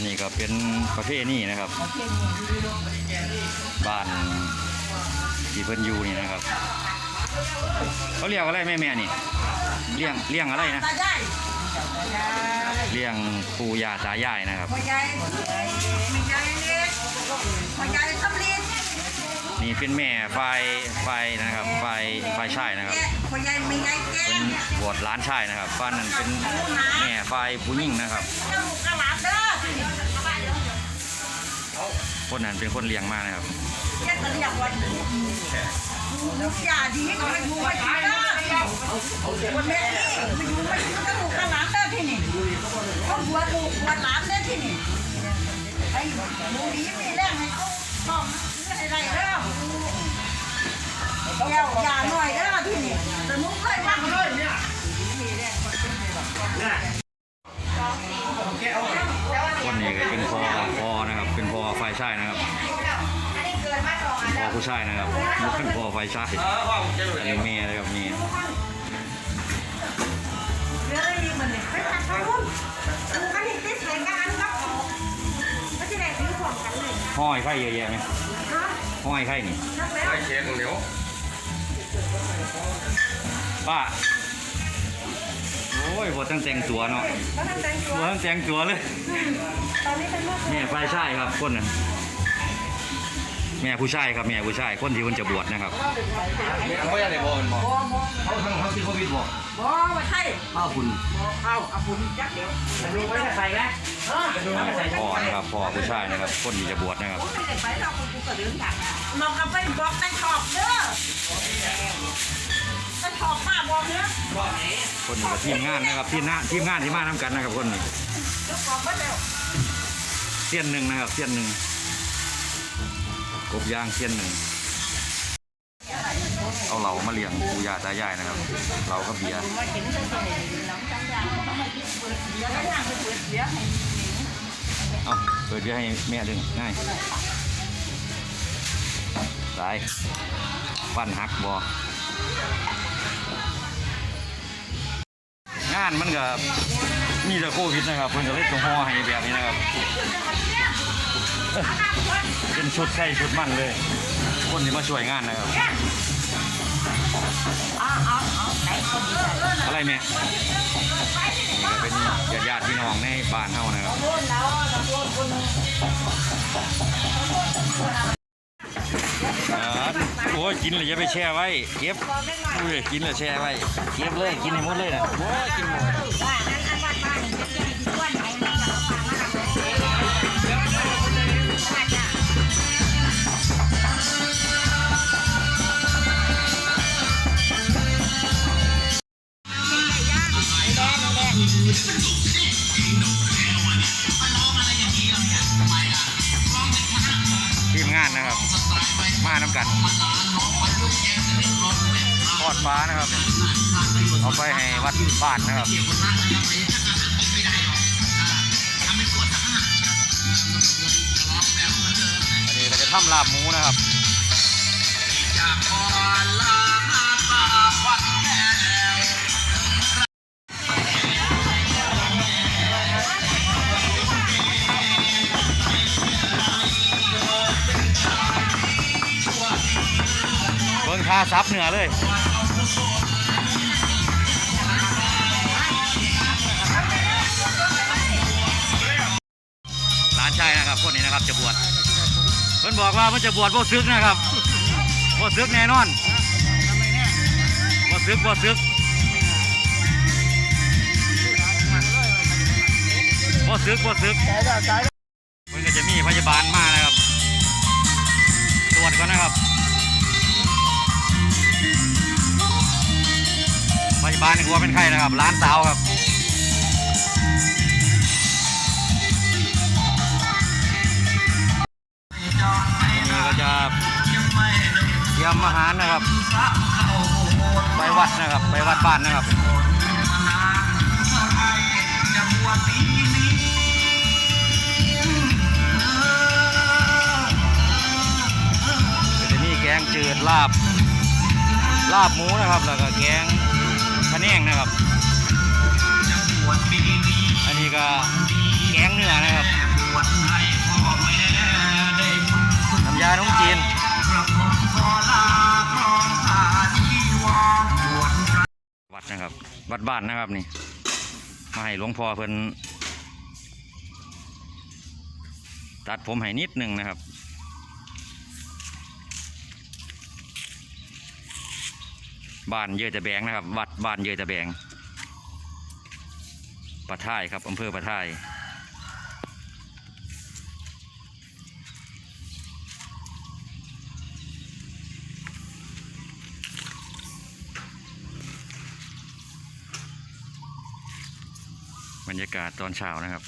ตัวนี้ก็เป็นประเภทนี้นะครับ บ้านที่เพิ่นอยู่นี่นะครับ เขาเรียกอะไรแม่แม่ๆนี่เลี้ยงเลี้ยงอะไรนะตาใหญ่เลี้ยงปู่ย่าตายายนะครับพ่อใหญ่ไม่ใหญ่เล็กพ่อใหญ่สำลีนี่เป็นแม่ฝ่ายฝ่ายนะครับฝ่ายฝ่ายชายนะครับแกะพ่อใหญ่ไม่ใหญ่แก่เป็นบวชร้านชายนะครับบ้านนั้นเป็นแม่ฝ่ายผู้หญิงนะครับ คนนั้นเป็นคนเลี้ยงมานะครับแกจะเรียกว่าลูกยาดีก็ไม่อยู่ไม่กินเด้อคนแม่นี่ไม่อยู่ไม่กินเจ้าลูกกระหลาดเด้อที่นี่เขาบวชลูกบวหลานเด้อที่นี่ไอ้หมูดีมีแรงให้เขาต้องให้ได้เด้อแก้วยาหน่อยเด้อที่นี่สนุกเลยมากเลย ผู้ชายนะครับนี่เป็นพ่อฝ่ายชายอันนี้เมียนะครับเมียเรื่องนี้มันเนี่ยไปตัดเขาคุณดูกันอีกติดแข่งกันครับไม่ใช่ไหนซื้อของกันเลยห้อยไข่เยอะแยะไหมนะห้อยไข่นี่นักแล้วไอ้เชฟเหนียวป้าโอ้ยบ่ตั้งแต่งตัวเนาะเขาทำแต่งตัวบ่ตั้งแต่งตัวเลย ตอนนี้เป็นลูกแม่ฝ่ายชายครับคนนั้น แม่ผู้ชายครับแม่ผู้ชายคนที่คนจะบวชนะครับเขาอยากได้บอลบอลบอบอเขาทั้งทั้งที่โควิดบ่บอมาใช่ข้าวคุณเอาเอาปุ่นจักเดี๋ยวดูไว้จะใส่ไหมเออดูไว้จะใส่พ่อนะครับพ่อผู้ชายนะครับคนที่จะบวชนะครับไม่ได้ไปเราคุณกูก็เรื่องอย่างน้องก็ไปบอกในขอบเด้อในขอบมาบอกเนื้อคนนี้ก็ทีมงานนะครับทีมงานทีมงานที่มาทำกันนะครับคนนี้เจ้าของบ้านแล้วเสี้ยนหนึ่งนะครับเสี้ยนหนึ่ง กบย่างเสี้ยนหนึ่ง เอาเหล่ามาเลี้ยงปูยาตายายนะครับ เราก็เบียร์มากินกันเลยน้องจังยากบเบียร์เอาเปิดเบียร์ให้แม่ดึงง่ายสายปั้นหักบองานมันก็มีแต่โควิดนะครับ เพิ่นก็เลยต้องห่อให้แบบนี้นะครับ เอ้อเป็นชุดไข่ชุดมันเลย คนที่มาช่วยงานนะครับอ้าวอ้าวอ้าวไหนคนดีใจอะไรแม่นี่ก็เป็นญาติญาติๆพี่น้องในบ้านเฮานะครับโดนแล้วโดนคนอ่าโอ้ยกินเลยอย่าไปแช่ไว้ เก็บอุ้ยกินเลยแช่ไว้ เก็บเลยกินให้หมดเลยนะโอ้ยกินหมด น้ำกันทอดฟ้านะครับ เอาไปให้วัดบ้านนะครับอันนี้เราจะทำลาบหมูนะครับ ซับเหนือเลยหลานชายนะครับคนนี้นะครับจะบวชเพิ่นบอกว่ามันจะบวชบ่ซึกนะครับบ่ซึกแน่นอนบ่ซึกบ่ซึกบ่ซึกบ่ซึกมันก็จะมีพยาบาลมานะครับตรวจก่อนนะครับ บ้าลในหัวเป็นไข้นะครับ ร้านสาวครับนี่ก็จะเตรียมอาหารนะครับ ไปวัดนะครับ ไปวัดบ้านนะครับก็จะมีแกงจืดลาบ ลาบหมูนะครับ แล้วก็แกง แนงนะครับ อันนี้ก็แกงเนื้อนะครับน้ำยาน้ำจีนวัดนะครับ วัดบ้านนะครับนี่ มาให้หลวงพ่อเพิ่นตัดผมให้นิดหนึ่งนะครับ บ้านเยอะแต่แบงนะครับ วัดบ้านเยอะแต่แบงปะท่ายครับอำเภอปะท่ายบรรยากาศตอนเช้านะครับ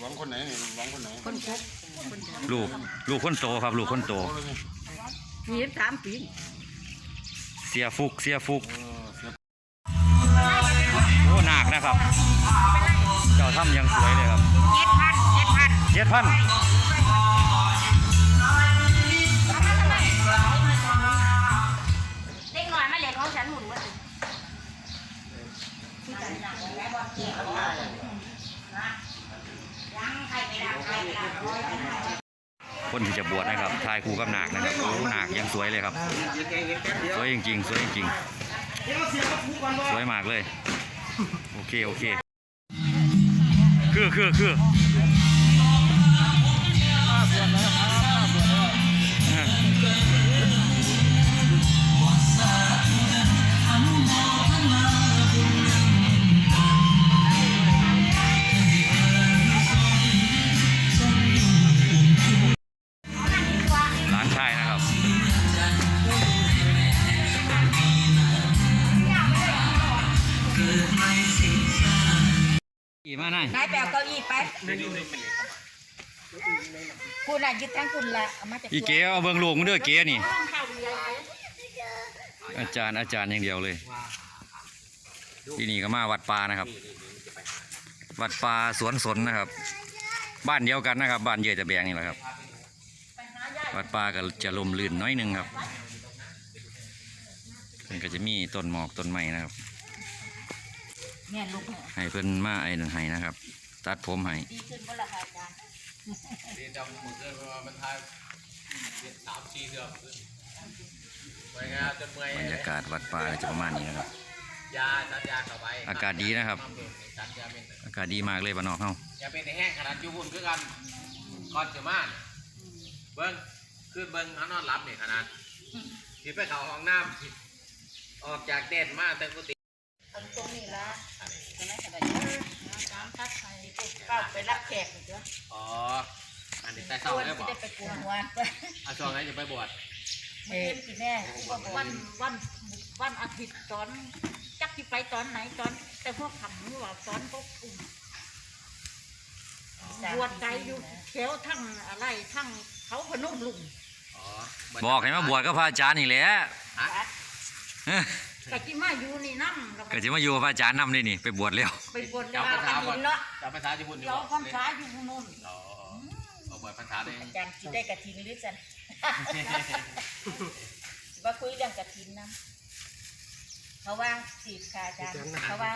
หวังคนไหนเนี่ยหวังคนไหน คนพบ ลูกลูกคนโตครับ ลูกคนโต มีสามปีเสียฟุกเสียฟุกโอ้หนักนะครับ เจ้าถ้ำยังสวยเลยครับเจ็ดพันเจ็ดพันเจ็ดพันเล็กน้อยมาเล็กของฉันหมุนมาถึง คนที่จะบวชนะครับทายครูกับหนักนะครับโอ้หนักยังสวยเลยครับ สวยจริงๆ สวยจริงๆ สวยมากเลย โอเค โอเค คือคือคือ ขี่มาหน่อยนายแปลเก้าอี้ไปคุณน่ะยึดทั้งคุณละเอามาจากอีเก๋เอาเบิ่งลูกมึงเด้อเก๋นี่ อาจารย์อาจารย์อย่างเดียวเลย ที่นี่ก็มาวัดป่านะครับ วัดป่าสวนสนนะครับ บ้านเดียวกันนะครับ บ้านเยอะจะแบงนี่แหละครับ วัดป่าก็จะลมลื่นน้อยหนึงครับมันก็จะมีต้นหมอกต้นไม้นะครับ แม่ลูกเนี่ยให้เพิ่นมาไอ้นั่นให้นะครับ ตัดผมให้ดีขึ้นบ่ล่ะค่ะอาจารย์เรียนจำหมดเลยว่ามันทายเรียนสามสี่เดือนไปงานจนเมื่อยบรรยากาศวัดป่าก็จะประมาณนี้นะครับ ยาสัญญาเข้าไปอากาศดีนะครับสัญญาเป็นอากาศดีมากเลยบ้านนอกเฮาอย่าเป็นในแห้งขนาดอยูบุญคือกันก่อนจะมาน่ะเบิ้งขึ้นเบิ้งเขานอนรับนี่ขนาดที่ไปเขาห้องน้ำออกจากเด่นมาแต่กุฏิ เอาตรงนี้ละตรงนั้นก็ได้อาจารย์ทักไปเข้าไปรับแขกอีกแล้วอ๋อ อันนี้แต่เศร้าควรได้จะบอกได้ไปกวนหัวไปอาช่วงไหนจะไปบวชเอ็นสิแม่วันวันวันอาทิตย์ตอน จักที่ไปตอนไหนตอน แต่พวกคำนี่ว่าตอนพวกกลุ่มบวชใจอยู่แถวทั้งอะไรทั้งเขาพนมลุงอ๋อบอกให้มาบวชกับพระอาจารย์นี่แหละฮะเอ้อ กะจิมาอยู่นี่นั่งแล้วก็จะมาอยู่กับพระอาจารย์นำนี่นี่ไปบวชแล้ว ไปบวชแล้วกันดินเนาะจำภาษาญี่ปุ่นอยู่เราบ่พรรษาอยู่นู่นอ๋อเอาบวชภาษาเองอาจารย์คิดได้กระถินหรือสันว่าคุยเรื่องกระถินนะเขาว่าสีบค่ะอาจารย์เขาว่า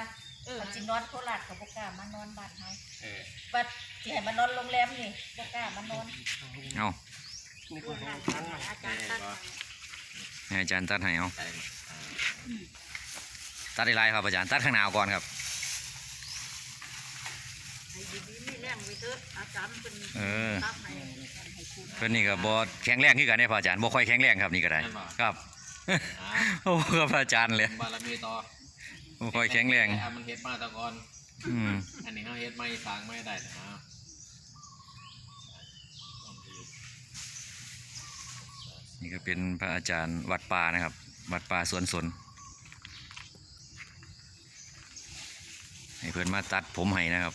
เออจินอนโคราชเขาบกล้ามานอนบ้านเขาเออบัดที่ให้มานอนโรงแรมนี่บกล้ามานอนเอาอาจารย์ตั้ง ให้อาจารย์ตัดให้เอาใช่ตัดได้ไรครับอาจารย์ตัดข้างหน้าเอาก่อนครับให้ดีๆนี่แรงไว้เถอะอาจารย์เป็นเออตักให้ให้คุณเพิ่นนี่ก็บ่แข็งแรงคือกันเนี่ยพระอาจารย์บ่ค่อยแข็งแรงครับนี่ก็ได้ครับโอ้กับพระอาจารย์เลยบารมีต่อบ่ค่อยแข็งแรงอะมันเฮ็ดมาแตะกอนอืมอันนี้เขาเฮ็ดไม่สร้างไม่ได้นะ นี่ก็เป็นพระอาจารย์วัดป่านะครับ วัดป่าสวนสนให้เพื่อนมาตัดผมให้นะครับ